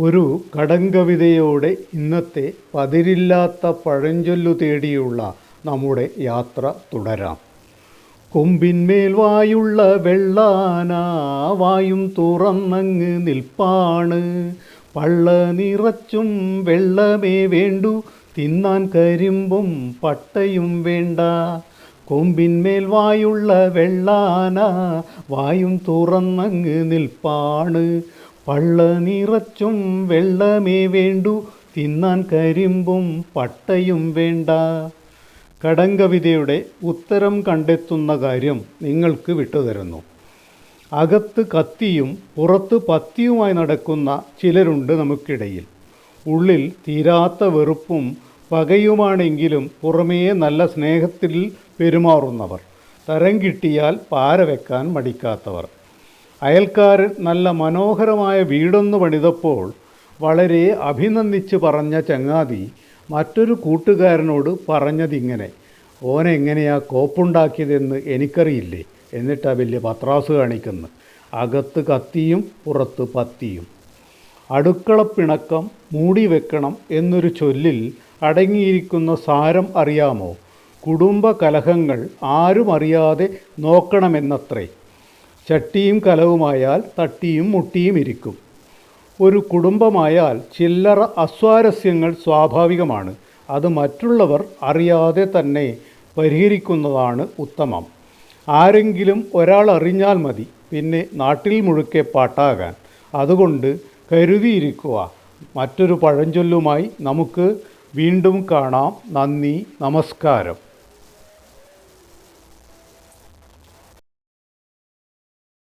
ഒരു കടങ്കവിതയോടെ ഇന്നത്തെ പതിരില്ലാത്ത പഴഞ്ചൊല്ലു തേടിയുള്ള നമ്മുടെ യാത്ര തുടരാം. കൊമ്പിന്മേൽ വായുള്ള വെള്ളാന വായും തുറന്നങ്ങ് നിൽപ്പാണ്. പള്ള നിറച്ചും വെള്ളമേ വേണ്ടു തിന്നാൻ കരിമ്പും പട്ടയും വേണ്ട. കൊമ്പിന്മേൽ വായുള്ള വെള്ളാന വായും തുറന്നങ്ങ് നിൽപ്പാണ്. പള്ള നിറച്ചും വെള്ളമേ വേണ്ടു. തിന്നാൻ കരിമ്പും പട്ടയും വേണ്ട. കടങ്കവിതയുടെ ഉത്തരം കണ്ടെത്തുന്ന കാര്യം നിങ്ങൾക്ക് വിട്ടുതരുന്നു. അകത്ത് കത്തിയും പുറത്ത് പത്തിയുമായി നടക്കുന്ന ചിലരുണ്ട് നമുക്കിടയിൽ. ഉള്ളിൽ തീരാത്ത വെറുപ്പും പകയുമാണെങ്കിലും പുറമേ നല്ല സ്നേഹത്തിൽ പെരുമാറുന്നവർ. തരം കിട്ടിയാൽ പാര വെക്കാൻ മടിക്കാത്തവർ. അയൽക്കാരൻ നല്ല മനോഹരമായ വീടൊന്ന് പണിതപ്പോൾ വളരെ അഭിനന്ദിച്ച് പറഞ്ഞ ചങ്ങാതി മറ്റൊരു കൂട്ടുകാരനോട് പറഞ്ഞതിങ്ങനെ ഓനെങ്ങനെയാ കോപ്പുണ്ടാക്കിയതെന്ന് എനിക്കറിയില്ലേ? എന്നിട്ടാ വലിയ പത്രാസ് കാണിക്കുന്നു. അകത്ത് കത്തിയും പുറത്ത് പത്തിയും. അടുക്കളപ്പിണക്കം മൂടി വെക്കണം എന്നൊരു ചൊല്ലിൽ അടങ്ങിയിരിക്കുന്ന സാരം അറിയാമോ? കുടുംബ കലഹങ്ങൾ ആരും അറിയാതെ നോക്കണമെന്നത്രേ. ചട്ടിയും കലവുമായാൽ തട്ടിയും മുട്ടിയും ഇരിക്കും. ഒരു കുടുംബമായാൽ ചില്ലറ അസ്വാരസ്യങ്ങൾ സ്വാഭാവികമാണ്. അത് മറ്റുള്ളവർ അറിയാതെ തന്നെ പരിഹരിക്കുന്നതാണ് ഉത്തമം. ആരെങ്കിലും ഒരാൾ അറിഞ്ഞാൽ മതി. പിന്നെ നാട്ടിൽ മുഴുക്കെ പാട്ടാകാൻ. അതുകൊണ്ട് കരുതിയിരിക്കുക. മറ്റൊരു പഴഞ്ചൊല്ലുമായി നമുക്ക് വീണ്ടും കാണാം. നന്ദി നമസ്കാരം.